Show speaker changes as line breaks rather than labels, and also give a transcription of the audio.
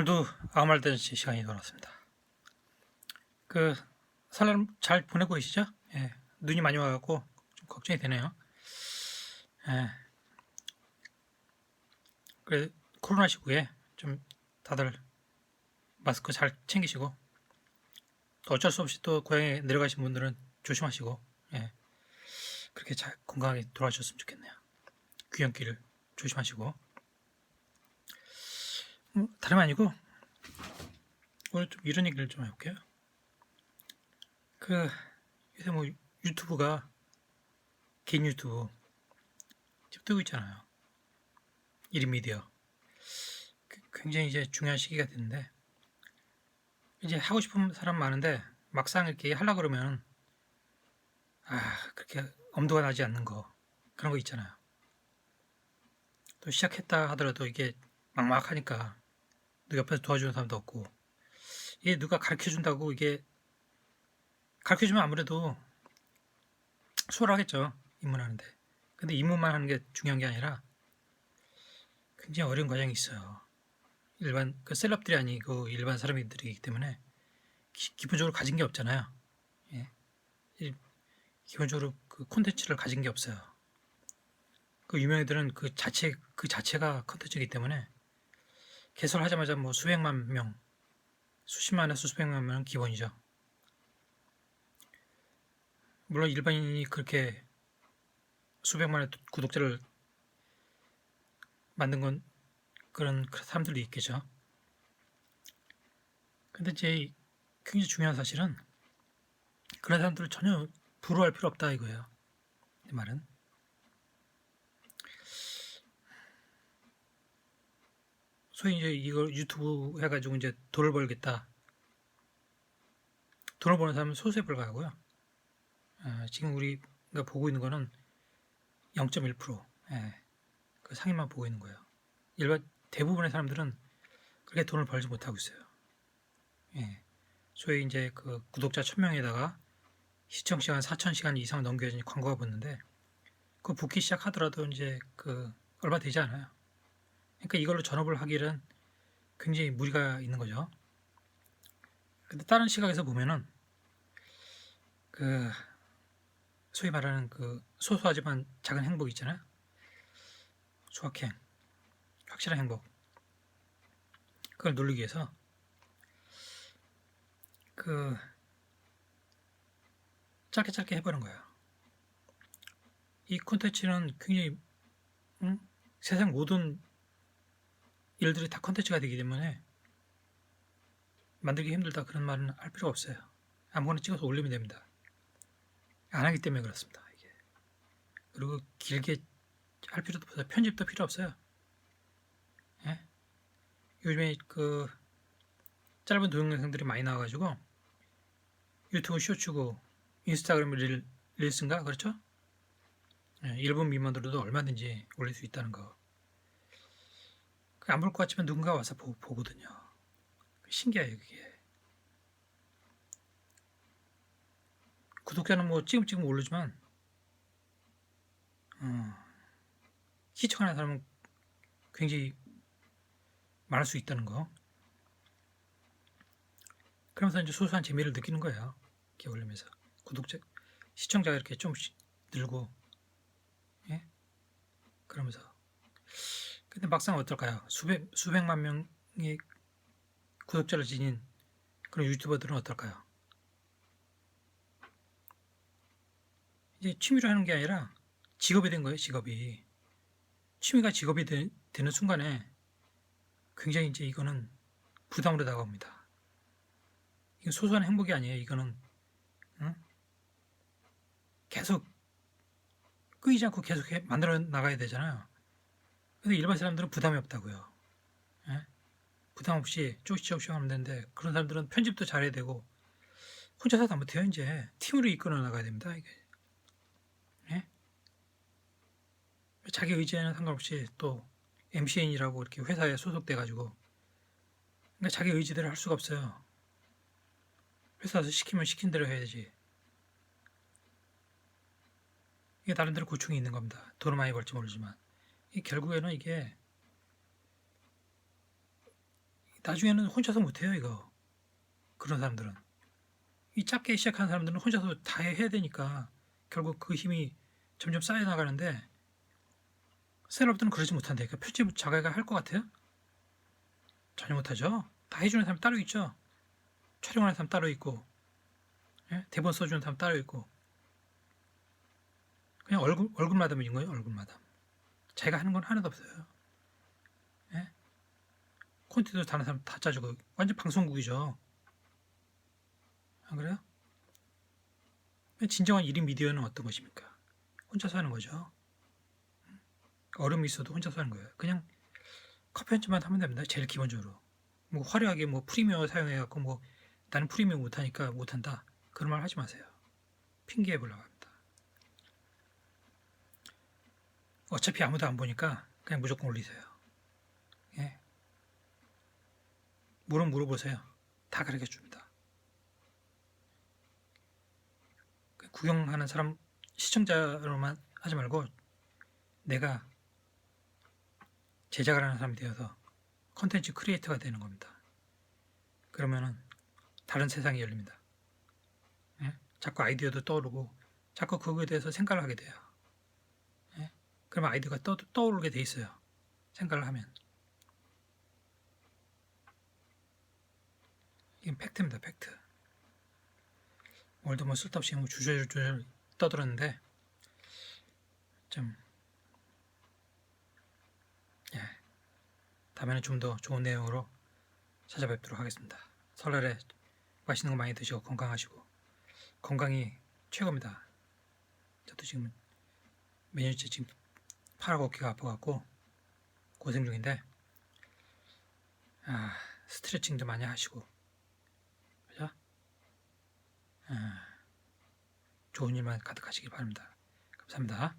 오늘도 아무 말 대잔치 시간이 돌아왔습니다. 그 설날 잘 보내고 계시죠? 예, 눈이 많이 와갖고 좀 걱정이 되네요. 예. 그래 코로나 시국에 좀 다들 마스크 잘 챙기시고 또 어쩔 수 없이 또 고향에 내려가신 분들은 조심하시고 예. 그렇게 잘 건강하게 돌아가셨으면 좋겠네요. 귀향길 조심하시고 음, 다름 아니고 오늘 좀 이런 얘기를 좀 해볼게요. 그 요새 뭐 유튜브가 개인 유튜브 지금 뜨고 있잖아요. 1인 미디어 그- 굉장히 이제 중요한 시기가 됐는데 이제 하고 싶은 사람 많은데 막상 이렇게 하려 그러면 아 그렇게 엄두가 나지 않는 거 그런 거 있잖아요. 또 시작했다 하더라도 이게 막막하니까 너 옆에서 도와주는 사람도 없고. 이게 누가 가르쳐 준다고 이게 가르쳐 주면 아무래도 수월하겠죠 입문하는데. 근데 입문만 하는 게 중요한 게 아니라 굉장히 어려운 과정이 있어요. 일반 그 셀럽들이 아니고 일반 사람들이기 때문에 기, 본적으로 가진 게 없잖아요. 예. 이- 기본적으로 그 콘텐츠를 가진 게 없어요. 그 유명인들은 그 자체 그 자체가 컨텐츠이기 때문에 개설하자마자 뭐 수백만 명, 수십만에서 수백만 명은 기본이죠. 물론 일반인이 그렇게 수백만의 구독자를 만든 건 그런 사람들도 있겠죠. 근데 이제 굉장히 중요한 사실은 그런 사람들을 전혀 부러워할 필요 없다 이거예요. 이 말은. 소위 이제 이걸 유튜브 해가지고 이제 돈을 벌겠다. 돈을 버는 사람은 소수에 불과하고요. 아, 지금 우리가 보고 있는 거는 0.1%. 예, 그 상위만 보고 있는 거예요. 일반 대부분의 사람들은 그렇게 돈을 벌지 못하고 있어요. 예, 소위 이제 그 구독자 1000명에다가 시청 시간 4000시간 이상 넘겨야지 광고가 붙는데 그 붙기 시작하더라도 이제 그 얼마 되지 않아요. 그러니까 이걸로 전업을 하기는 굉장히 무리가 있는 거죠. 근데 다른 시각에서 보면은 그 소위 말하는 그 소소하지만 작은 행복 있잖아요. 소확행, 확실한 행복. 그걸 누르기 위해서 그 짧게 짧게 해보는 거예요. 이 콘텐츠는 굉장히 음? 세상 모든 일들이 다 컨텐츠가 되기 때문에 만들기 힘들다 그런 말은 할 필요가 없어요. 아무거나 찍어서 올리면 됩니다. 안 하기 때문에 그렇습니다. 이게. 그리고 길게 할 필요도 없어요. 편집도 필요 없어요. 예? 요즘에 그 짧은 동영상들이 많이 나와가지고 유튜브 쇼츠고 인스타그램 릴, 릴스인가 그렇죠? 예, 1분 미만으로도 얼마든지 올릴 수 있다는 거. 안 볼 것 같지만 누군가 와서 보, 보거든요. 신기해요, 그게. 구독자는 뭐 찌금찌금 오르지만, 어, 시청하는 사람은 굉장히 많을 수 있다는 거. 그러면서 이제 소소한 재미를 느끼는 거예요. 이렇게 올리면서. 구독자, 시청자가 이렇게 좀씩 늘고, 예? 그러면서. 근데 막상 어떨까요? 수백 수백만 명의 구독자를 지닌 그런 유튜버들은 어떨까요? 이제 취미로 하는 게 아니라 직업이 된 거예요. 직업이 취미가 직업이 되, 는 순간에 굉장히 이제 이거는 부담으로 다가옵니다. 이건 소소한 행복이 아니에요. 이거는 응? 계속 끊이지 않고 계속 해, 만들어 나가야 되잖아요. 근데 일반 사람들은 부담이 없다고요. 예? 부담 없이 조금씩 조금씩 하면 되는데 그런 사람들은 편집도 잘해야 되고 혼자서 다 못해요 이제 팀으로 이끌어 나가야 됩니다 이게 예? 자기 의지에는 상관없이 또 MCN이라고 이렇게 회사에 소속돼 가지고 그러니까 자기 의지대로 할 수가 없어요 회사에서 시키면 시킨 대로 해야지 이게 나름대로 고충이 있는 겁니다 돈을 많이 벌지 모르지만 이 결국에는 이게 나중에는 혼자서 못해요 이거. 그런 사람들은. 이 작게 시작하는 사람들은 혼자서 다 해야 되니까 결국 그 힘이 점점 쌓여 나가는데 셀럽들은 그러지 못한다니까 표지 자기가 할 것 같아요? 전혀 못하죠. 다 해주는 사람 따로 있죠. 촬영하는 사람 따로 있고 예? 대본 써주는 사람 따로 있고. 그냥 얼굴 얼굴 마담인 거예요 얼굴 마담 자기가 하는 건 하나도 없어요. 예? 콘텐츠 다른 사람 다 짜주고 완전 방송국이죠. 안 그래요? 진정한 1인 미디어는 어떤 것입니까? 혼자서 하는 거죠. 얼음이 있어도 혼자서 하는 거예요. 그냥 커피 한 잔만 하면 됩니다. 제일 기본적으로. 뭐 화려하게 뭐 프리미어 사용해갖고 뭐 나는 프리미어 못하니까 못한다. 그런 말 하지 마세요. 핑계 해 보려고 합니다 어차피 아무도 안 보니까 그냥 무조건 올리세요 예. 물은 물어보세요 다 가르쳐 줍니다 구경하는 사람 시청자로만 하지 말고 내가 제작을 하는 사람이 되어서 컨텐츠 크리에이터가 되는 겁니다. 그러면은 다른 세상이 열립니다. 예? 자꾸 아이디어도 떠오르고 자꾸 그거에 대해서 생각을 하게 돼요. 예? 그러면 아이디어가 떠, 떠오르게 돼 있어요. 생각을 하면. 이건 팩트입니다. 팩트. 오늘도 뭐 쓸데없이 뭐 주저주저 떠들었는데 좀 예, 다음에는 좀 더 좋은 내용으로 찾아뵙도록 하겠습니다. 설날에 맛있는 거 많이 드시고 건강하시고 건강이 최고입니다. 저도 지금 몇 년째 지금 팔하고 어깨가 아파갖고 고생 중인데 아, 스트레칭도 많이 하시고 그죠? 아, 좋은 일만 가득하시길 바랍니다. 감사합니다.